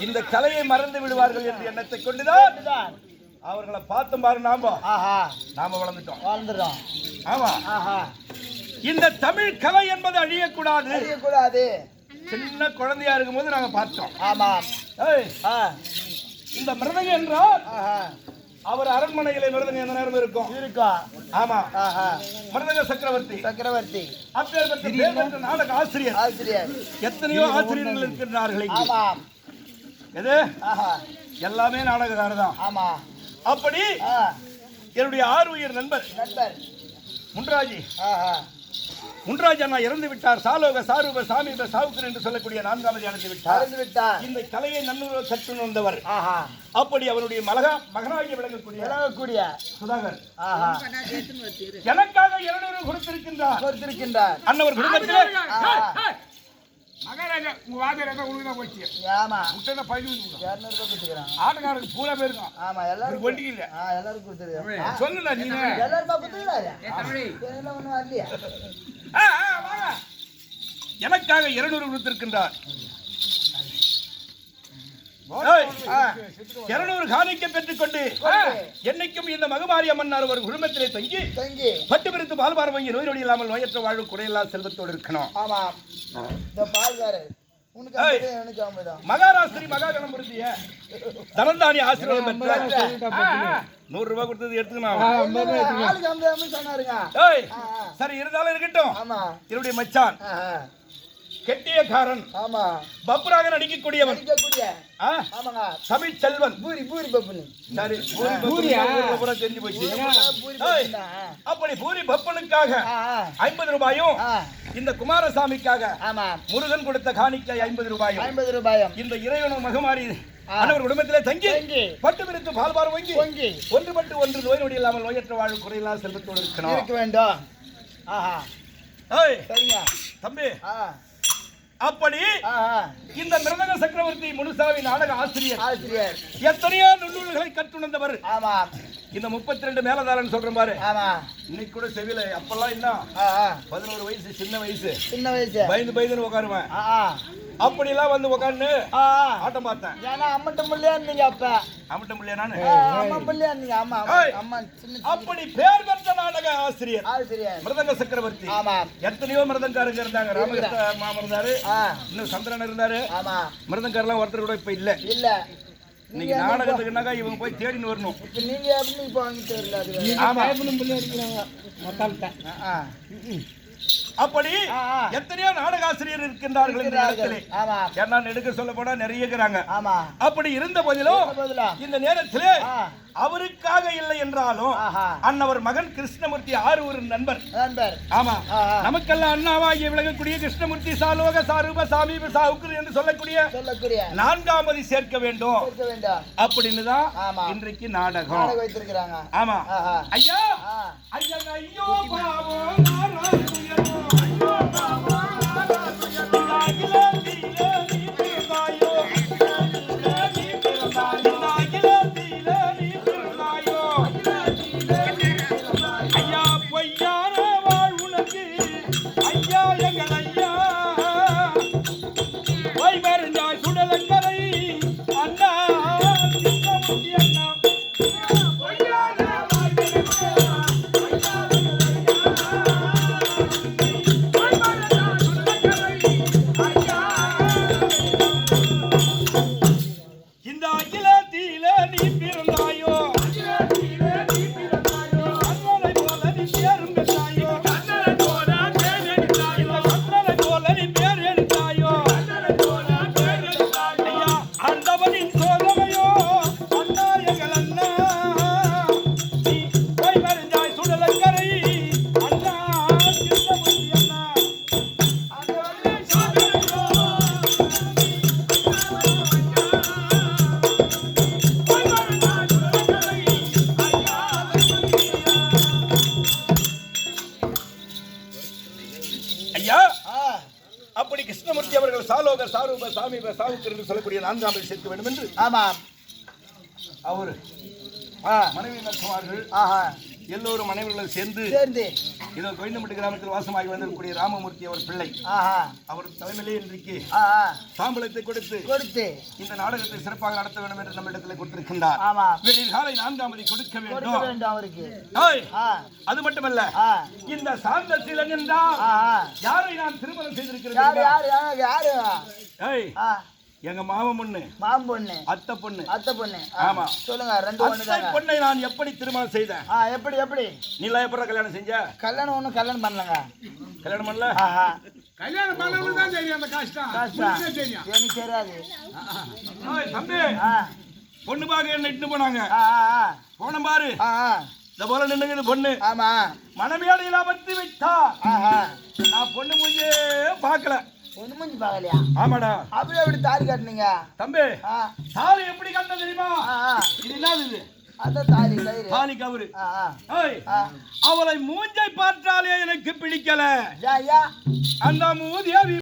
இந்த கலையை மறந்து விடுவார்கள் என்று எண்ணத்தை கொண்டுதான் அவர்களை பார்த்தும் பாரு நாம. ஆஹா. நாம வளர்ந்துட்டோம். வாழ்ந்துடும் ஆமா. ஆஹா. இந்த தமிழ் கலை என்பது அழியக்கூடாது. தெரியக்கூடாது சின்ன குழந்தையா இருக்கும்போது நாங்க பார்த்தோம். ஆமா இந்த மிருதங்க என்றால் அவர் அரண்மனையில மிருதங்க எந்த நேரம் இருக்கும். இருக்கும் ஆமா. மிருதங்க சக்கரவர்த்தி. சக்கரவர்த்தி. அப்பேற்பட்ட நாடக ஆசிரியர். ஆசிரியர். எத்தனையோ ஆசிரியர்கள் இருக்கின்றார்கள் இங்கே. ஆமா எது? ஆஹா. எல்லாமே நாடகக்காரர் தான். ஆமா. அப்படி என்னுடைய ஆறு உயிர் நண்பர். நண்பர். முன்ராஜி. ஆஹா. முன்ராஜ் அண்ணா இறந்து விட்டார். சாலோக சாரூப சாமீப சாவுக்கர் என்று சொல்லக்கூடிய நான்காவது இறந்து விட்டார். விட்டார். இந்த கலையை நன்னூறு கற்று வந்தவர். அப்படி அவருடைய மலகா மகனாகி விளங்கக்கூடிய விளங்கக்கூடிய சுதாகர். எனக்காக இருநூறு கொடுத்திருக்கின்றார். கொடுத்திருக்கின்றார். அன்னவர் குடும்பத்திலே. மகாராஜா உங்க உனக்கு தான் போச்சு. ஆமா. முட்டை பதிவு இரநூறு கொடுத்துக்கிறான் ஆட்டுக்காரருக்கு பூரா பேருக்கும் ஆமா எல்லாரும் ஒண்டிக்கு இல்ல. ஆ எல்லாரும் கொடுத்துருக்காங்க சொல்லுடா நீ எல்லாரும் ஆ, வாங்க. எனக்காக இருநூறு கொடுத்திருக்கின்றார். இருநூறு காணிக்கை பெற்றுக்கொண்டு என்னைக்கும் இந்த மகமாரி அம்மன்னார் ஒரு குடும்பத்திலே தங்கி தங்கி. பட்டு பிரித்து பால் பார்வைங்க நோய் நொடி இல்லாமல் நோயற்ற வாழ்வு குறையில்லா செல்வத்தோடு இருக்கணும். ஆமா. இந்த பால்காரு மகாராஷ்டிரி மகாகணம் பொருந்திய தனந்தானி ஆசீர்வாதம் நூறு ரூபாய் கொடுத்தது எடுத்துக்கணும். சரி இருந்தாலும் இருக்கட்டும். ஆமா. என்னுடைய மச்சான். கெட்டியக்காரன். ஆமா. பப்புராக நடிக்கக்கூடியவன். தமிழ் செல்வன் பூரி பூரி பப்புனு. சரி பூரி தெரிஞ்சு போச்சு. அப்படி பூரி பப்பனுக்காக ஐம்பது ரூபாயும் இந்த குமாரசாமிக்காக ஆமா. முருகன் கொடுத்த காணிக்கை ஐம்பது ரூபாயும். ஐம்பது ரூபாயும். இந்த இறைவனும் மகமாரி அனைவர் குடும்பத்திலே தங்கி. பட்டு பிரித்து பால் பார் வாங்கி பொங்கி ஒன்றுபட்டு ஒன்று நோய் நொடி இல்லாமல் நோயற்ற வாழ்வு குறையில்லா செல்வத்தோடு இருக்கணும் இருக்க வேண்டும். ஆஹா. சரிங்க. தம்பி. அப்படி இந்த மிருதக சக்கரவர்த்தி முனுசாமி நாடக ஆசிரியர். ஆசிரியர். எத்தனையோ நுண்ணுகளை கற்றுணர்ந்தவர். ஆமா. இந்த முப்பத்தி ரெண்டு மேலதாரன் சொல்றேன் பாரு. ஆமா. இன்னைக்கு கூட செவில அப்பெல்லாம் என்ன? பதினோரு வயசு சின்ன வயசு. சின்ன வயசு. பயந்து பயந்துன்னு உட்காருவேன் ஆ ஆ அப்படி எல்லாம் வந்து உட்காந்து ஆ. ஆ. ஆட்டம் பார்த்தேன். ஏன்னா அம்மன்ட்ட பிள்ளையா இருந்தீங்க அப்ப. அமட்ட முடியா நானு? அம்மா பிள்ளையா இருந்தீங்க. ஆமா. அம்மா அப்படி பேர் பெற்ற நாடக ஆசிரியர். ஆசிரியர். மிருதங்க சக்கரவர்த்தி. ஆமா. எத்தனையோ மிருதங்காரங்க இருந்தாங்க. ராமகிருஷ்ண மாமா இருந்தாரு ஆ. இன்னும் சந்திரன் இருந்தாரு. ஆமா. மிருதங்காரெல்லாம் ஒருத்தர் கூட இப்ப இல்ல. இல்ல. இன்னைக்கு நாடகத்துக்குனாக்கா இவங்க போய் தேடின்னு வரணும்? இப்ப நீங்க எப்படி இப்போ வாங்கி தெரியல அது. ஆமா. அப்படி. எத்தனையோ நாடக ஆசிரியர் இருக்கின்றார்கள். இந்த ஆமா. ஏன்னா நெடுக்க சொல்ல போனா நிறைய இருக்கிறாங்க அப்படி இருந்த போதிலும் பதிலா. இந்த நேரத்திலே அவருக்காக இல்லை என்றாலும் அன்னவர் மகன் கிருஷ்ணமூர்த்தி ஆறு ஒரு நண்பர். நண்பர். ஆமா. நமக்கெல்லாம் அண்ணாவாகிய விளங்கக்கூடிய கிருஷ்ணமூர்த்தி சாலோக சாரூப சாமீப சாவுக்கு என்று சொல்லக்கூடிய சொல்லக்கூடிய நான்காமதி சேர்க்க வேண்டும். அப்படின்னு தான். இன்றைக்கு நாடகம். ஆமா. ஐயா. ஐயா ஐயோ பாவம். ஐயா ஆ அப்படி கிருஷ்ணமூர்த்தி அவர்கள் சாலோக சாரூப சாமீப சாவுக்கர் என்று சொல்லக்கூடிய நான்காம் சேர்க்க வேண்டும் என்று ஆமா அவர் மனைவி நட்சமார்கள் ஆஹா. எல்லோரும் மனைவிகளும் சேர்ந்து சேர்ந்து. இதோ கோயிந்தம்பட்டு கிராமத்தில் வாசமாகி வந்திருக்கக்கூடிய ராமமூர்த்தி அவர் பிள்ளை. அவர் தலைமையிலே இன்றைக்கு தாம்பூலத்தை கொடுத்து கொடுத்து. இந்த நாடகத்தை சிறப்பாக நடத்த வேண்டும் என்று நம்மிடத்தில் கொடுத்திருக்கின்றார். காலை நான்காம் மணி கொடுக்க வேண்டும். அவருக்கு. அது மட்டுமல்ல இந்த சாந்த சீலன் என்றால் யாரை நான் திருமணம் யாரு செய்திருக்கிறேன் எங்க மாமன் பொண்ணு. மாம் பொண்ணு. அத்தை பொண்ணு. அத்தை பொண்ணு. ஆமா. சொல்லுங்க ரெண்டு ஒண்ணு தாங்க பொண்ணை நான் எப்படி திருமணம் செய்தேன்? ஆ எப்படி எப்படி? நீலாம் எப்படி கல்யாணம் செஞ்ச? கல்யாணம் ஒண்ணும் கல்யாணம் பண்ணலங்க. கல்யாணம் பண்ணல? ஆஹா கல்யாணம் பண்ணவங்களுக்கு தான் தெரியும் அந்த கஷ்டம் கஷ்டம் தெரியும். எனக்கு தெரியாது. தம்பி. பொண்ணு பார்க்க என்ன இட்டு போனாங்க? போன பாரு. இந்த போல நின்னுங்குது பொண்ணு. ஆமா. மனமேடையில் அமர்த்தி விட்டா ஆஹா நான் பொண்ணு மூஞ்சே பார்க்கல. ஒண்ணு மூஞ்சி பார்க்கலையா? ஆமாடா. அப்படி அப்படி தாலி கட்டுனீங்க. தம்பி தாலி எப்படி கட்ட தெரியுமா? இது என்னது இது? அவளை மூஞ்சை பார்த்தாலே எனக்கு பிடிக்கல. அந்த மூதிய